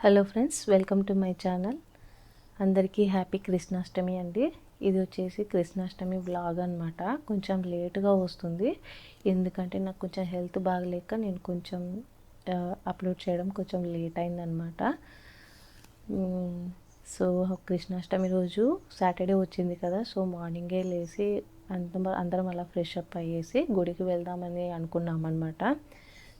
Hello friends welcome to my channel. అందరికీ happy Krishnashtami అండి. ఇది వచ్చేసి కృష్ణాష్టమి వ్లాగ్ అనమాట కొంచెం లేట్గా వస్తుంది. ఎందుకంటే నాకు కొంచెం హెల్త్ బాగలేక నేను కొంచెం అప్లోడ్ చేయడం కొంచెం లేట్ అయిందనమాట సో కృష్ణాష్టమి రోజు సాటర్డే వచ్చింది కదా సో మార్నింగే లేచి అంత అందరం అలా ఫ్రెష్ అప్ అయ్యేసి గుడికి వెళ్దామని అనుకున్నాం అనమాట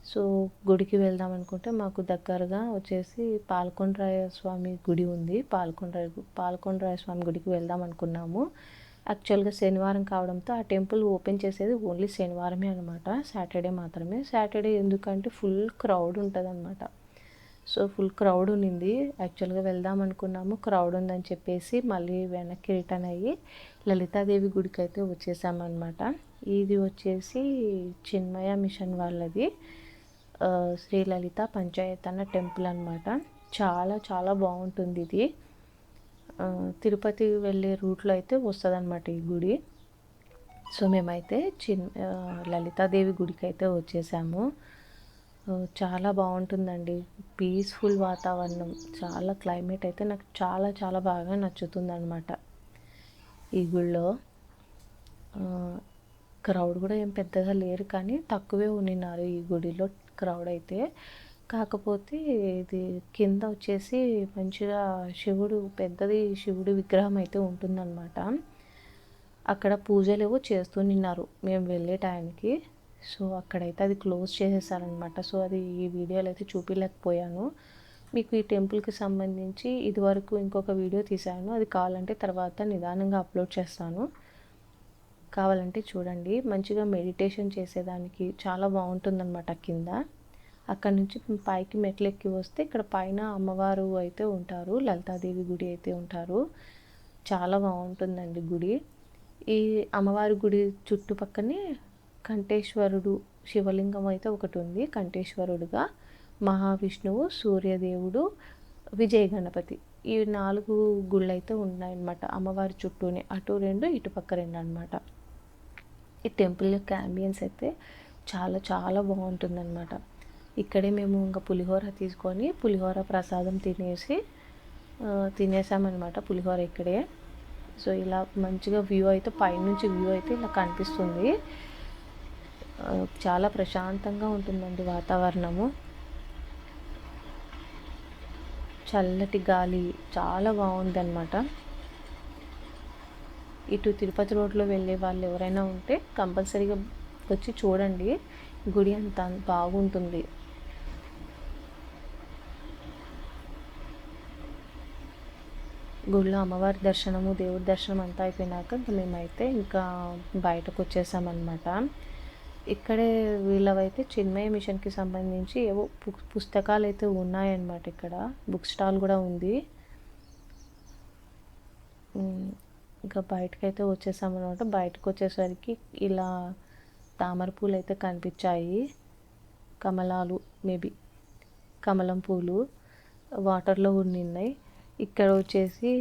సో గుడికి వెళ్దాం అనుకుంటే మాకు దగ్గరగా వచ్చేసి పాల్కొండరాయ స్వామి గుడి ఉంది. పాల్కొండరాయ పాల్కొండరాయ స్వామి గుడికి వెళ్దాం అనుకున్నాము. యాక్చువల్గా శనివారం కావడంతో ఆ టెంపుల్ ఓపెన్ చేసేది ఓన్లీ శనివారమే అనమాట సాటర్డే మాత్రమే. సాటర్డే ఎందుకంటే ఫుల్ క్రౌడ్ ఉంటుంది అనమాట సో ఫుల్ క్రౌడ్ ఉన్నింది. యాక్చువల్గా వెళ్దాం అనుకున్నాము. క్రౌడ్ ఉందని చెప్పేసి మళ్ళీ వెనక్కి రిటర్న్ అయ్యి లలితాదేవి గుడికి అయితే వచ్చేసామన్నమాట. ఇది వచ్చేసి చిన్మయ మిషన్ వాళ్ళది. శ్రీ లలిత పంచాయతన టెంపుల్ అనమాట చాలా చాలా బాగుంటుంది ఇది. తిరుపతి వెళ్ళే రూట్లో అయితే వస్తుంది ఈ గుడి. సో మేమైతే చిన్ లలితాదేవి గుడికి అయితే వచ్చేసాము చాలా బాగుంటుందండి. పీస్ఫుల్ వాతావరణం. చాలా క్లైమేట్ అయితే నాకు చాలా చాలా బాగా నచ్చుతుందన్నమాట ఈ గుళ్ళో. క్రౌడ్ కూడా ఏం పెద్దగా లేరు కానీ తక్కువే ఉన్నారు ఈ గుడిలో క్రౌడ్ అయితే. కాకపోతే ఇది కింద వచ్చేసి మంచిగా శివుడు పెద్దది శివుడి విగ్రహం అయితే ఉంటుందన్నమాట. అక్కడ పూజలు ఏవో చేస్తూ నిన్నారు మేము వెళ్ళే టైంకి. సో అక్కడైతే అది క్లోజ్ చేసేసారనమాట సో అది ఈ వీడియోలో అయితే చూపించలేకపోయాను మీకు ఈ టెంపుల్కి సంబంధించి ఇదివరకు ఇంకొక వీడియో తీశాను. అది కావాలంటే తర్వాత నిదానంగా అప్లోడ్ చేస్తాను. కావాలంటే చూడండి. మంచిగా మెడిటేషన్ చేసేదానికి చాలా బాగుంటుందన్నమాట కింద. అక్కడ నుంచి పైకి మెట్లు ఎక్కి వస్తే ఇక్కడ పైన అమ్మవారు అయితే ఉంటారు. లలితాదేవి గుడి అయితే ఉంటారు. చాలా బాగుంటుందండి గుడి. ఈ అమ్మవారి గుడి చుట్టుపక్కనే కంఠేశ్వరుడు శివలింగం అయితే ఒకటి ఉంది. కంఠేశ్వరుడుగా మహావిష్ణువు సూర్యదేవుడు విజయ గణపతి ఈ నాలుగు గుళ్ళు అయితే ఉన్నాయన్నమాట. అమ్మవారి చుట్టూనే. అటు రెండు ఇటు పక్క రెండు అనమాట ఈ టెంపుల్ యొక్క అంబియన్స్ అయితే చాలా చాలా బాగుంటుందన్నమాట. ఇక్కడే మేము ఇంకా పులిహోర తీసుకొని పులిహోర ప్రసాదం తినేసి తినేసామన్నమాట పులిహోర ఇక్కడే. సో ఇలా మంచిగా వ్యూ అయితే పైనుంచి వ్యూ అయితే ఇలా కనిపిస్తుంది. చాలా ప్రశాంతంగా ఉంటుందండి వాతావరణము. చల్లటి గాలి చాలా బాగుంది అనమాట ఇటు తిరుపతి రోడ్లో వెళ్ళే వాళ్ళు ఎవరైనా ఉంటే కంపల్సరీగా వచ్చి చూడండి. గుడి అంత బాగుంటుంది. గుడిలో అమ్మవారి దర్శనము దేవుడి దర్శనం అంతా అయిపోయినాక ఇంకా మేమైతే ఇంకా బయటకు వచ్చేసామన్నమాట. ఇక్కడే వీళ్ళవైతే చిన్మయ మిషన్కి సంబంధించి ఏవో పుస్తకాలు అయితే ఉన్నాయన్నమాట ఇక్కడ. బుక్ స్టాల్ కూడా ఉంది. ఇంకా బయటకైతే వచ్చేసామన్నమాట. బయటకు వచ్చేసరికి ఇలా తామర పూలు అయితే కనిపించాయి. కమలాలు మేబీ కమలం పూలు వాటర్లో ఉన్నాయి ఇక్కడ వచ్చేసి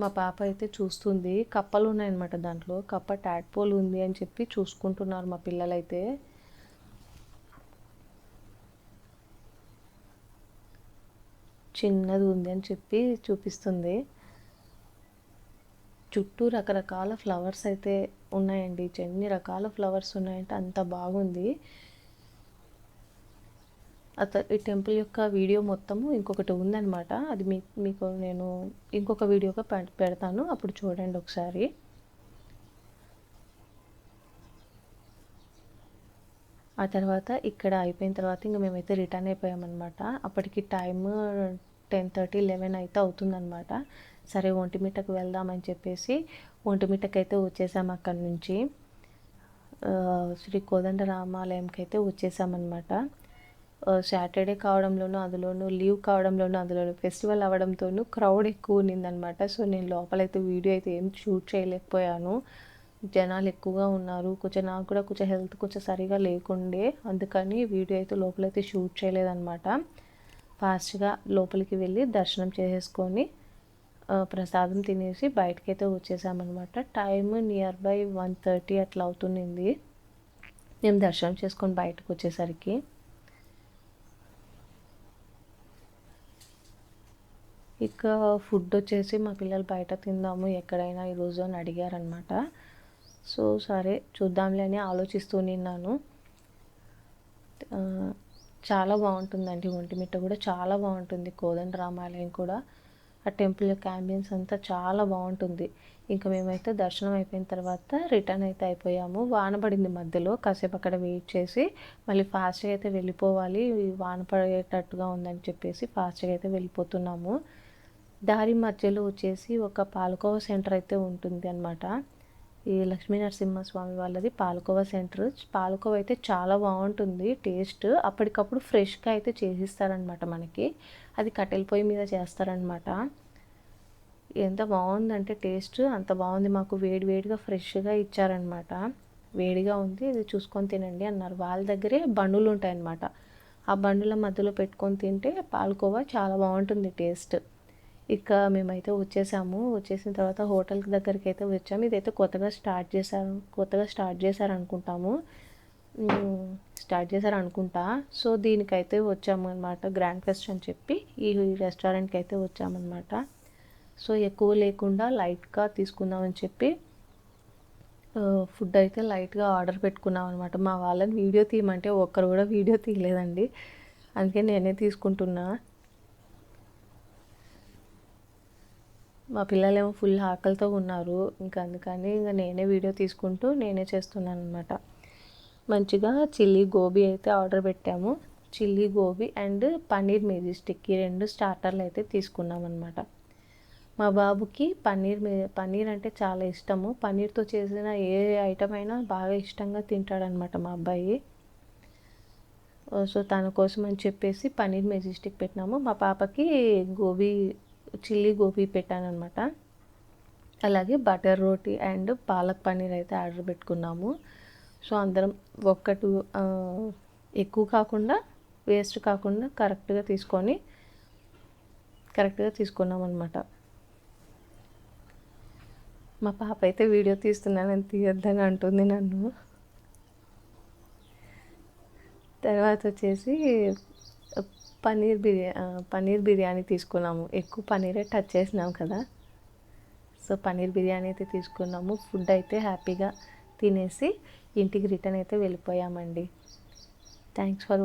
మా పాప అయితే చూస్తుంది. కప్పలు ఉన్నాయన్నమాట దాంట్లో. కప్ప ట్యాట్పోల్ ఉంది అని చెప్పి చూసుకుంటున్నారు మా పిల్లలైతే. చిన్నది ఉంది అని చెప్పి చూపిస్తుంది. చుట్టూ రకరకాల ఫ్లవర్స్ అయితే ఉన్నాయండి. ఎన్ని రకాల ఫ్లవర్స్ ఉన్నాయంటే అంత బాగుంది. అత ఈ టెంపుల్ యొక్క వీడియో మొత్తము ఇంకొకటి ఉందన్నమాట. అది మీ మీకు నేను ఇంకొక వీడియోగా పెడతాను. అప్పుడు చూడండి ఒకసారి. ఆ తర్వాత ఇక్కడ అయిపోయిన తర్వాత ఇంకా మేమైతే రిటర్న్ అయిపోయామన్నమాట. అప్పటికి టైమ్ టెన్ థర్టీ లెవెన్ అయితే అవుతుందన్నమాట. సరే ఒంటిమిట్టకు వెళ్దామని చెప్పేసి ఒంటిమిట్టకి అయితే అక్కడి నుంచి. శ్రీ కోదండ అయితే వచ్చేసామన్నమాట. సాటర్డే కావడంలోనూ అందులోనూ లీవ్ కావడంలోనూ అందులోనూ ఫెస్టివల్ అవ్వడంతోనూ క్రౌడ్ ఎక్కువ ఉన్నిందనమాట సో నేను లోపలైతే వీడియో అయితే ఏం షూట్ చేయలేకపోయాను. జనాలు ఎక్కువగా ఉన్నారు. కొంచెం నాకు కూడా కొంచెం హెల్త్ కొంచెం సరిగా లేకుండే అందుకని వీడియో అయితే లోపలైతే షూట్ చేయలేదన్నమాట. ఫాస్ట్గా లోపలికి వెళ్ళి దర్శనం చేసేసుకొని ప్రసాదం తినేసి బయటకైతే వచ్చేసామన్నమాట. Time near by one thirty అట్లా అవుతుంది మేము దర్శనం చేసుకొని బయటకు వచ్చేసరికి. ఇక ఫుడ్ వచ్చేసి మా పిల్లలు బయట తిందాము ఎక్కడైనా ఈరోజు అని అడిగారనమాట సో సరే చూద్దాంలే అని ఆలోచిస్తూ నిన్నాను. చాలా బాగుంటుందండి ఒంటిమిట్ట కూడా. చాలా బాగుంటుంది కోదండ రామాలయం కూడా. ఆ టెంపుల్ యొక్క అంబియన్స్ అంతా చాలా బాగుంటుంది. ఇంకా మేమైతే దర్శనం అయిపోయిన తర్వాత రిటర్న్ అయితే అయిపోయాము. వాన పడింది మధ్యలో కాసేపు అక్కడ వెయిట్ చేసి మళ్ళీ ఫాస్ట్గా అయితే వెళ్ళిపోవాలి. వాన పడేటట్టుగా ఉందని చెప్పేసి ఫాస్ట్గా అయితే వెళ్ళిపోతున్నాము. దారి మధ్యలో వచ్చేసి ఒక పాలకోవ సెంటర్ అయితే ఉంటుంది అనమాట ఈ లక్ష్మీ నరసింహస్వామి వాళ్ళది పాలకోవా సెంటర్. పాలకోవా అయితే చాలా బాగుంటుంది టేస్ట్. అప్పటికప్పుడు ఫ్రెష్గా అయితే చేసిస్తారనమాట మనకి. అది కట్టెల పొయ్యి మీద చేస్తారనమాట ఎంత బాగుందంటే టేస్ట్. అంత బాగుంది. మాకు వేడి వేడిగా ఫ్రెష్గా ఇచ్చారనమాట వేడిగా ఉంది. ఇది చూసుకొని తినండి అన్నారు. వాళ్ళ దగ్గరే బండులు ఉంటాయన్నమాట. ఆ బండుల మధ్యలో పెట్టుకొని తింటే పాలకోవా చాలా బాగుంటుంది టేస్ట్. ఇక మేమైతే వచ్చేసాము. వచ్చేసిన తర్వాత హోటల్ దగ్గరికి అయితే వచ్చాము. ఇదైతే కొత్తగా స్టార్ట్ చేశారు. కొత్తగా స్టార్ట్ చేశారు అనుకుంటాము స్టార్ట్ చేశారు అనుకుంటా సో దీనికైతే వచ్చాము అనమాట గ్రాండ్ ఫెస్ట్ అని చెప్పి. ఈ రెస్టారెంట్కి అయితే వచ్చామన్నమాట. సో ఎక్కువ లేకుండా లైట్గా తీసుకుందామని చెప్పి ఫుడ్ అయితే లైట్గా ఆర్డర్ పెట్టుకున్నాం అనమాట మా వాళ్ళని వీడియో తీయమంటే ఒక్కరు కూడా వీడియో తీయలేదండి. అందుకే నేనే తీసుకుంటున్నా. మా పిల్లలేమో ఫుల్ ఆకలితో ఉన్నారు. ఇంకా అందుకని ఇంకా నేనే వీడియో తీసుకుంటూ నేనే చేస్తున్నాను అనమాట మంచిగా చిల్లీ గోబీ అయితే ఆర్డర్ పెట్టాము. Chilli gobi and paneer majestic ఈ రెండు స్టార్టర్లు అయితే తీసుకున్నాం అనమాట మా బాబుకి పన్నీర్ పన్నీర్ అంటే చాలా ఇష్టము. పన్నీర్తో చేసిన ఏ ఐటమ్ అయినా బాగా ఇష్టంగా తింటాడనమాట మా అబ్బాయి. సో తన కోసం అని చెప్పేసి పన్నీర్ మెజిస్టిక్ పెట్టినాము. మా పాపకి గోబీ చిల్లీ గోబీ పెట్టాను అనమాట అలాగే బటర్ రోటీ అండ్ పాలక్ పన్నీర్ అయితే ఆర్డర్ పెట్టుకున్నాము. సో అందరం ఒక్కటి ఎక్కువ కాకుండా వేస్ట్ కాకుండా కరెక్ట్గా తీసుకొని కరెక్ట్గా తీసుకున్నాం అనమాట మా పాప అయితే వీడియో తీస్తున్నానని తీయొద్దని అంటుంది నన్ను. తర్వాత వచ్చేసి పన్నీర్ బిర్యా పన్నీర్ బిర్యానీ తీసుకున్నాము. ఎక్కువ పన్నీరే టచ్ చేసినాం కదా. సో పన్నీర్ బిర్యానీ అయితే తీసుకున్నాము. ఫుడ్ అయితే హ్యాపీగా తినేసి ఇంటికి రిటర్న్ అయితే వెళ్ళిపోయామండి. Thanks for